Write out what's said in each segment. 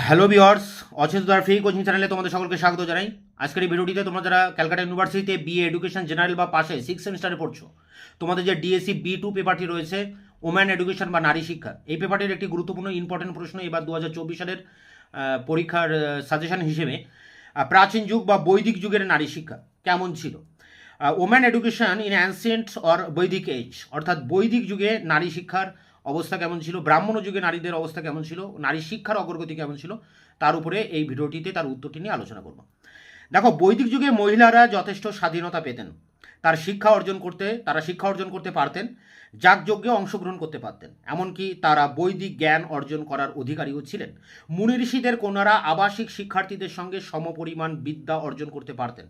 Hello বিয়ার্স অচেতদার free coaching চ্যানেলে তোমাদের সকলকে স্বাগত জানাই। আজকের এই ভিডিওটিতে তোমরা যারা ক্যালকাটা ইউনিভার্সিটিতে বিএ এডুকেশন জেনারেল বা পাশে সিক্স সেমিস্টারে পড়ছো, তোমাদের যে ডিএসসি বি টু পেপারটি রয়েছে ওম্যান এডুকেশন বা নারী শিক্ষা এই পেপারটির একটি গুরুত্বপূর্ণ ইম্পর্টেন্ট প্রশ্ন এবার দু হাজার চব্বিশ সালের পরীক্ষার সাজেশন হিসেবে প্রাচীন যুগ বা বৈদিক যুগের নারী শিক্ষা কেমন ছিল? Woman education in ancient or Vedic age অর্থাৎ বৈদিক যুগে নারী শিক্ষার অবস্থা কেমন ছিল? ব্রাহ্মণ যুগে নারীদের অবস্থা কেমন ছিল? নারী শিক্ষার অগ্রগতি কেমন ছিল? তার উপরে এই ভিডিওটিতে তার উত্তরটি নিয়ে আলোচনা করব। দেখো, বৈদিক যুগে মহিলারা যথেষ্ট স্বাধীনতা পেতেন। তার শিক্ষা অর্জন করতে, তারা শিক্ষা অর্জন করতে পারতেন, যাগযজ্ঞে অংশগ্রহণ করতে পারতেন। এমনকি তারা বৈদিক জ্ঞান অর্জন করার অধিকারীও ছিলেন। মুনি ঋষিদের কন্যারা আবাসিক শিক্ষার্থীদের সঙ্গে সমপরিমাণ বিদ্যা অর্জন করতে পারতেন।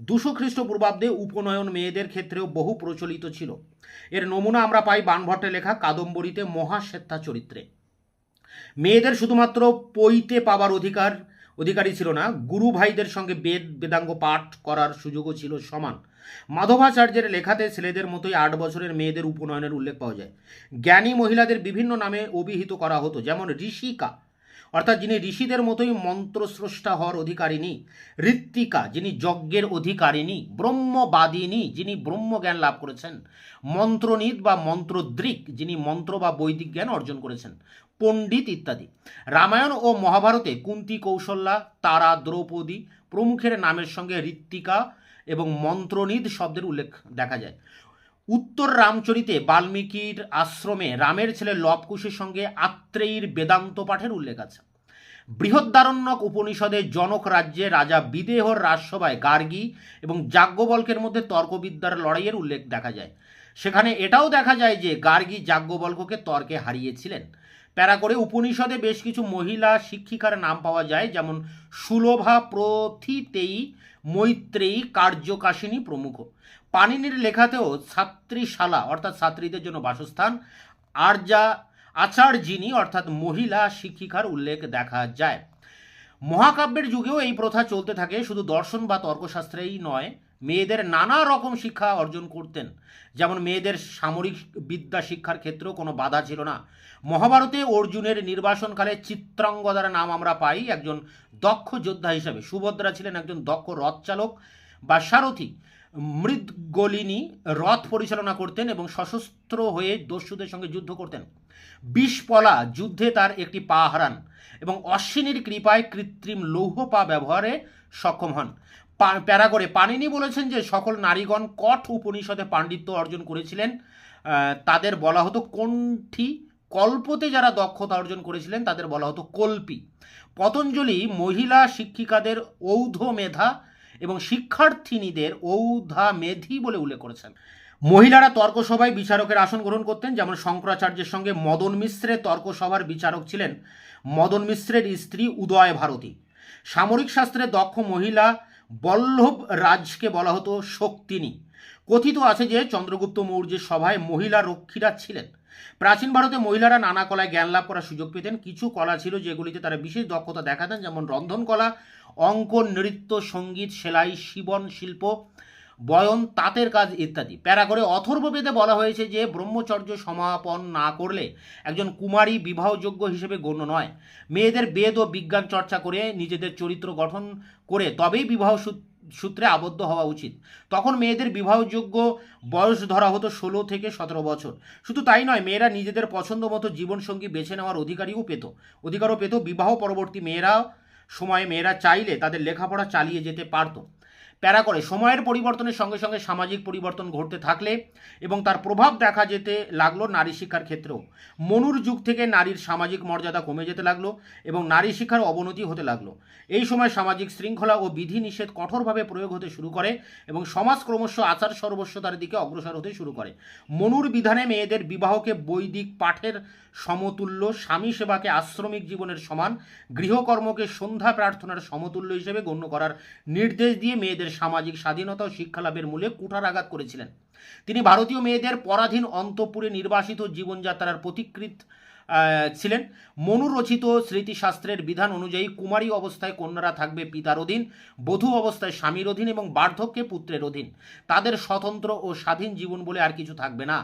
দুশো খ্রিস্টপূর্বাব্দে উপনয়ন মেয়েদের ক্ষেত্রেও বহু প্রচলিত ছিল। এর নমুনা আমরা পাই বানভট্টে লেখা কাদম্বরীতে মহাশ্বেতা চরিত্রে। মেয়েদের শুধুমাত্র পইতে পাবার অধিকার, অধিকারী ছিল না, গুরু ভাইদের সঙ্গে বেদ, বেদাঙ্গ পাঠ করার সুযোগও ছিল সমান। মাধবাচার্যের লেখাতে ছেলেদের মতোই আট বছরের মেয়েদের উপনয়নের উল্লেখ পাওয়া যায়। জ্ঞানী মহিলাদের বিভিন্ন নামে অভিহিত করা হতো, যেমন ঋষিকা। অর্থাৎ যিনি ঋষিদের মতোই মন্ত্রস্রষ্টা হওয়ার অধিকারিণী, ঋত্বিকা, যিনি যজ্ঞের অধিকারিণী, ব্রহ্মবাদিনী, যিনি ব্রহ্মজ্ঞান লাভ করেছেন, মন্ত্রনীত বা মন্ত্রদ্রিক, যিনি মন্ত্র বা বৈদিক জ্ঞান অর্জন করেছেন, পণ্ডিত ইত্যাদি। রামায়ণ ও মহাভারতে কুন্তি কৌশল্যা, তারা, দ্রৌপদী প্রমুখের নামের সঙ্গে ঋত্বিকা এবং মন্ত্রনীত শব্দের উল্লেখ দেখা যায়। উত্তর রামচরিতে বাল্মীকির আশ্রমে রামের ছেলে লবকুশের সঙ্গে আত্রেয়ীর বেদান্ত পাঠের উল্লেখ আছে। বৃহদ্দারণ্যক উপনিষদে জনক রাজ্যে রাজা বিদেহর রাজসভায় গার্গী এবং যাজ্ঞবল্কের মধ্যে তর্কবিদ্যার লড়াইয়ের উল্লেখ দেখা যায়। সেখানে এটাও দেখা যায় যে গার্গী যাজ্ঞবল্ককে তর্কে হারিয়েছিলেন। প্যারা করে উপনিষদে বেশ কিছু মহিলা শিক্ষিকার নাম পাওয়া যায়, যেমন সুলভা প্রথিতেই মৈত্রেয়ী, কার্যকাশিনী প্রমুখ। পানিনির লেখাতেও ছাত্রীশালা, অর্থাৎ ছাত্রীদের জন্য বাসস্থান, আর্যা, আচার্যিনী, অর্থাৎ মহিলা শিক্ষিকার উল্লেখ দেখা যায়। মহাকাব্যের যুগেও এই প্রথা চলতে থাকে, শুধু দর্শন বা তর্কশাস্ত্রেই নয়, মেয়েদের নানা রকম শিক্ষা অর্জন করতেন। যেমন মেয়েদের সামরিক বিদ্যা শিক্ষার ক্ষেত্রেও কোনো বাধা ছিল না। মহাভারতে অর্জুনের নির্বাসনকালে চিত্রাঙ্গদার নাম আমরা পাই একজন দক্ষ যোদ্ধা হিসাবে। সুভদ্রা ছিলেন একজন দক্ষ রথ চালক বা সারথী। মৃদগলিনী রথ পরিচালনা করতেন এবং সশস্ত্র হয়ে দস্যুদের সঙ্গে যুদ্ধ করতেন। বিষপলা যুদ্ধে তার একটি পা হারান এবং অশ্বিনীর কৃপায় কৃত্রিম লৌহ পা ব্যবহারে সক্ষম হন। প্যারা করে পানিনি বলেছেন যে সকল নারীগণ কঠ উপনিষদে পাণ্ডিত্য অর্জন করেছিলেন। তাদের বলা হতো কণ্ঠী কল্পতে যারা দক্ষতা অর্জন করেছিলেন, তাদের বলা হতো কল্পী। পতঞ্জলি মহিলা শিক্ষিকাদের ঔধ মেধা এবং শিক্ষার্থিনীদের ঔধা মেধি বলে উল্লেখ করেছেন। মহিলারা তর্কসভায় বিচারকের আসন গ্রহণ করতেন, যেমন শঙ্করাচার্যের সঙ্গে মদন মিশ্রের তর্কসভার বিচারক ছিলেন মদন মিশ্রের স্ত্রী উদয় ভারতী। সামরিক শাস্ত্রে দক্ষ মহিলা বল্লভ রাজকে বলা হতো শক্তিনী। কথিত আছে যে, চন্দ্রগুপ্ত মৌর্যের সভায় মহিলা রক্ষীরা ছিলেন। প্রাচীন ভারতে মহিলারা নানা কলায় জ্ঞান লাভ করার সুযোগ পেতেন। কিছু কলা ছিল যেগুলিতে তারা বিশেষ দক্ষতা দেখাতেন, যেমন রন্ধন কলা অঙ্কন, নৃত্য, সংগীত, সেলাই, শিবন, শিল্প, বয়ন, তাঁতের কাজ ইত্যাদি। প্যারা করে অথর্ববেদে বলা হয়েছে যে, ব্রহ্মচর্য সমাপন না করলে একজন কুমারী বিবাহযোগ্য হিসেবে গণ্য নয়। মেয়েদের বেদ ও বিজ্ঞান চর্চা করে নিজেদের চরিত্র গঠন করে তবেই বিবাহ সূ- সূত্রে আবদ্ধ হওয়া উচিত। তখন মেয়েদের বিবাহযোগ্য বয়স ধরা হতো ষোলো থেকে সতেরো বছর। শুধু তাই নয়, মেয়েরা নিজেদের পছন্দ মতো জীবনসঙ্গী বেছে নেওয়ার অধিকারীও পেত। অধিকারও পেত, বিবাহ পরবর্তী মেয়েরা সময়ে মেয়েরা চাইলে তাদের লেখাপড়া চালিয়ে যেতে পারত। প্যারা করে। সময়ের পরিবর্তনের সঙ্গে সঙ্গে সামাজিক পরিবর্তন ঘটতে থাকলে এবং তার প্রভাব দেখা যেতে লাগল নারী শিক্ষার ক্ষেত্রেও। মনুর যুগ থেকে নারীর সামাজিক মর্যাদা কমে যেতে লাগল এবং নারী শিক্ষার অবনতি হতে লাগল। এই সময় সামাজিক শৃঙ্খলা ও বিধি নিষেধ কঠোরভাবে প্রয়োগ হতে শুরু করে এবং সমাজ ক্রমশ আচার সর্বস্বতার দিকে অগ্রসর হতে শুরু করে। মনুর বিধানে মেয়েদের বিবাহকে বৈদিক পাঠের সমতুল্য, স্বামী সেবাকে আশ্রমিক জীবনের সমান, গৃহকর্মকে সন্ধ্যা প্রার্থনার সমতুল্য হিসেবে গণ্য করার নির্দেশ দিয়ে মেয়েদের সামাজিক স্বাধীনতা ও শিক্ষালাভের মূলে কুঠারাঘাত করেছিলেন। তিনি ভারতীয় মেয়েদের পরাধীন অন্তপুরে নির্বাসিত জীবনযাত্রার প্রতিকৃত ছিলেন। মনুরচিত স্মৃতিশাস্ত্রের বিধান অনুযায়ী কুমারী অবস্থায় কন্যারা থাকবে পিতার অধীন, বধূ অবস্থায় স্বামীর অধীন এবং বার্ধক্যে পুত্রের অধীন। তাদের স্বতন্ত্র ও স্বাধীন জীবন বলে আর কিছু থাকবে না।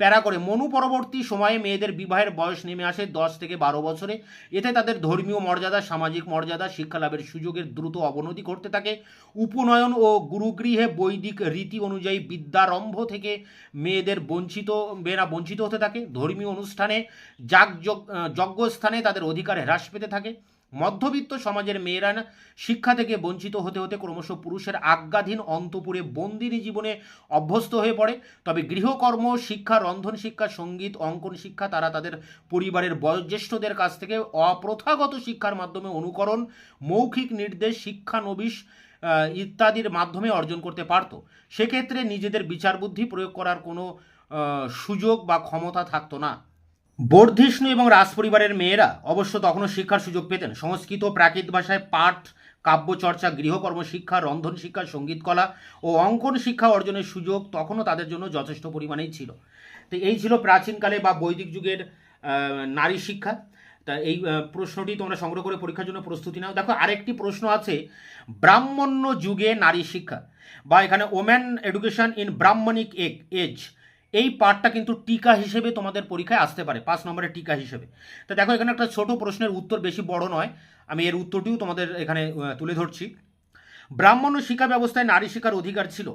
প্যারা করে। মনু পরবর্তী সময়ে মেয়েদের বিবাহের বয়স নেমে আসে দশ থেকে বারো বছরে। এতে তাদের ধর্মীয় মর্যাদা, সামাজিক মর্যাদা শিক্ষা লাভের সুযোগের দ্রুত অবনতি ঘটতে থাকে। উপনয়ন ও গুরুগৃহে বৈদিক রীতি অনুযায়ী বিদ্যারম্ভ থেকে মেয়েদের বঞ্চিত, মেয়েরা বঞ্চিত হতে থাকে। ধর্মীয় অনুষ্ঠানে যাগ যজ্ঞস্থানে তাদের অধিকার হ্রাস পেতে থাকে। মধ্যবিত্ত সমাজের মেয়েরা শিক্ষা থেকে বঞ্চিত হতে হতে ক্রমশ পুরুষের আজ্ঞাধীন অন্তপুরে বন্দিনী জীবনে অভ্যস্ত হয়ে পড়ে। তবে গৃহকর্ম, শিক্ষা, রন্ধন শিক্ষা, সংগীত, অঙ্কন শিক্ষা তারা তাদের পরিবারের বয়োজ্যেষ্ঠদের কাছ থেকে অপ্রথাগত শিক্ষার মাধ্যমে অনুকরণ, মৌখিক নির্দেশ শিক্ষানবিশ ইত্যাদির মাধ্যমে অর্জন করতে পারত। সেক্ষেত্রে নিজেদের বিচার বুদ্ধি প্রয়োগ করার কোনো সুযোগ বা ক্ষমতা থাকতো না। বর্ধিষ্ণু এবং রাজপরিবারের মেয়েরা অবশ্য তখনও শিক্ষার সুযোগ পেতেন। সংস্কৃত প্রাকৃত ভাষায় পাঠ, কাব্যচর্চা, গৃহকর্ম শিক্ষা, রন্ধন শিক্ষা, সংগীত কলা ও অঙ্কন শিক্ষা অর্জনের সুযোগ তখনও তাদের জন্য যথেষ্ট পরিমাণেই ছিল। তো এই ছিল প্রাচীনকালে বা বৈদিক যুগের নারী শিক্ষা। তা এই প্রশ্নটি তোমরা সংগ্রহ করে পরীক্ষার জন্য প্রস্তুতি নাও। দেখো, আরেকটি প্রশ্ন আছে, ব্রাহ্মণ্য যুগে নারী শিক্ষা বা এখানে woman education in Brahmanic age এই পার্টটা কিন্তু টিকা হিসেবে তোমাদের পরীক্ষায় আসতে পারে, পাঁচ নম্বরের টিকা হিসেবে। তো দেখো, এখানে একটা ছোট প্রশ্নের উত্তর বেশি বড় নয়, আমি এর উত্তরটিও তোমাদের এখানে তুলে ধরছি। ব্রাহ্মণ্য শিক্ষা ব্যবস্থায় নারী শিক্ষার অধিকার ছিল।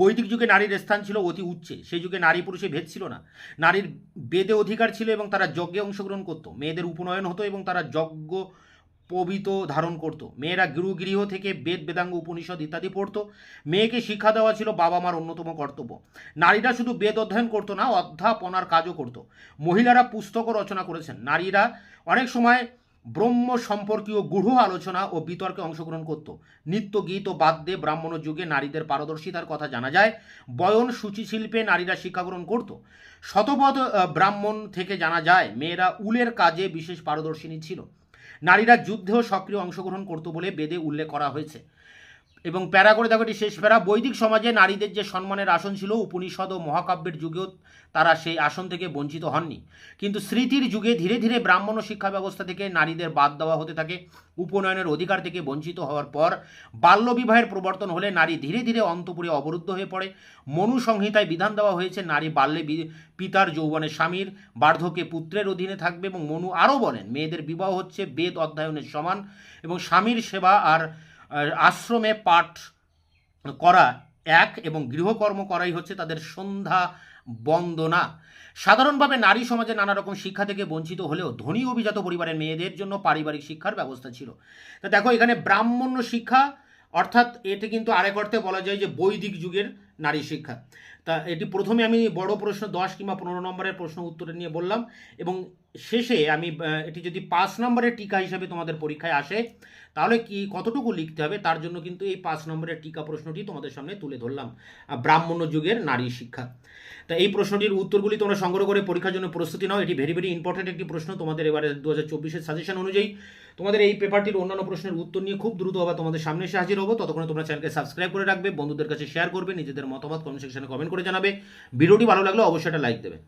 বৈদিক যুগে নারীর স্থান ছিল অতি উচ্চে, সেই যুগে নারী পুরুষে ভেদ ছিল না। নারীর বেদে অধিকার ছিল এবং তারা যজ্ঞে অংশগ্রহণ করতো। মেয়েদের উপনয়ন হতো এবং তারা যজ্ঞ পবিত ধারণ করতো। মেয়েরা গৃহ থেকে বেদ, বেদাঙ্গ উপনিষদ ইত্যাদি পড়তো। মেয়েকে শিক্ষা দেওয়া ছিল বাবা মার অন্যতম কর্তব্য। নারীরা শুধু বেদ অধ্যয়ন করতো না, অধ্যাপনার কাজও করতো। মহিলারা পুস্তকও রচনা করেছেন। নারীরা অনেক সময় ব্রহ্ম সম্পর্কীয় গূঢ় আলোচনা ও বিতর্কে অংশগ্রহণ করত। নৃত্য গীত ও বাদ্যে ব্রাহ্মণ যুগে নারীদের পারদর্শিতার কথা জানা যায়। বয়ন সূচি শিল্পে নারীরা শিক্ষা গ্রহণ করত। শতপথ ব্রাহ্মণ থেকে জানা যায়, মেয়েরা উলের কাজে বিশেষ পারদর্শিনী ছিল। নারীরা যুদ্ধেও সক্রিয় অংশগ্রহণ করত বলে বেদে উল্লেখ করা হয়েছে। এবং প্যারা করে দেখো এটি শেষ প্যারা বৈদিক সমাজে নারীদের যে সম্মানের আসন ছিল, উপনিষদ ও মহাকাব্যের যুগেও তারা সেই আসন থেকে বঞ্চিত হননি। কিন্তু স্মৃতির যুগে ধীরে ধীরে ব্রাহ্মণ শিক্ষা ব্যবস্থা থেকে নারীদের বাদ দেওয়া হতে থাকে। উপনয়নের অধিকার থেকে বঞ্চিত হওয়ার পর বাল্যবিবাহের প্রবর্তন হলে নারী ধীরে ধীরে অন্তপুরে অবরুদ্ধ হয়ে পড়ে। মনু সংহিতায় বিধান দেওয়া হয়েছে, নারী বাল্যে পিতার যৌবনে স্বামীর, বার্ধক্যে পুত্রের অধীনে থাকবে এবং মনু আরও বলেন, মেয়েদের বিবাহ হচ্ছে বেদ অধ্যয়নের সমান এবং স্বামীর সেবা আর আশ্রমে পাঠ করা এক এবং গৃহকর্ম করাই হচ্ছে তাদের সন্ধ্যা বন্দনা। সাধারণভাবে নারী সমাজে নানা রকম শিক্ষা থেকে বঞ্চিত হলেও ধনী অভিজাত পরিবারের মেয়েদের জন্য পারিবারিক শিক্ষার ব্যবস্থা ছিল। তা দেখো, এখানে ব্রাহ্মণ্য শিক্ষা, অর্থাৎ এতে কিন্তু আরেক অর্থে বলা যায় যে বৈদিক যুগের নারী শিক্ষা। তা এটি প্রথমে আমি বড় প্রশ্ন দশ কিংবা পনেরো নম্বরের প্রশ্ন উত্তরে নিয়ে বললাম এবং শেষে আমি এটি যদি পাঁচ নম্বরের টিকা হিসাবে তোমাদের পরীক্ষায় আসে, তাহলে কি কতটুকু লিখতে হবে? তার জন্য কিন্তু এই পাঁচ নম্বরের টিকা প্রশ্নটি তোমাদের সামনে তুলে ধরলাম ব্রাহ্মণ্য যুগের নারী শিক্ষা। তা এই প্রশ্নটির উত্তরগুলি তোমরা সংগ্রহ করে পরীক্ষার জন্য প্রস্তুতি নাও। এটি ভেরি ভেরি ইম্পর্টেন্ট একটি প্রশ্ন। তোমাদের এবারে দু হাজার চব্বিশের সাজেশন অনুযায়ী তোমাদের এই পেপারটির অন্যান্য প্রশ্নের উত্তর নিয়ে খুব দ্রুত আবার তোমাদের সামনে এসে হাজির হব। ততক্ষণ তোমরা চ্যানেলকে সাবস্ক্রাইব করে রাখবে, বন্ধুদের কাছে শেয়ার করবে, নিজেদের মতামত কমেন্ট সেকশনে কমেন্ট করে জানাবে। ভিডিওটি ভালো লাগলে অবশ্যই একটা লাইক দেবে।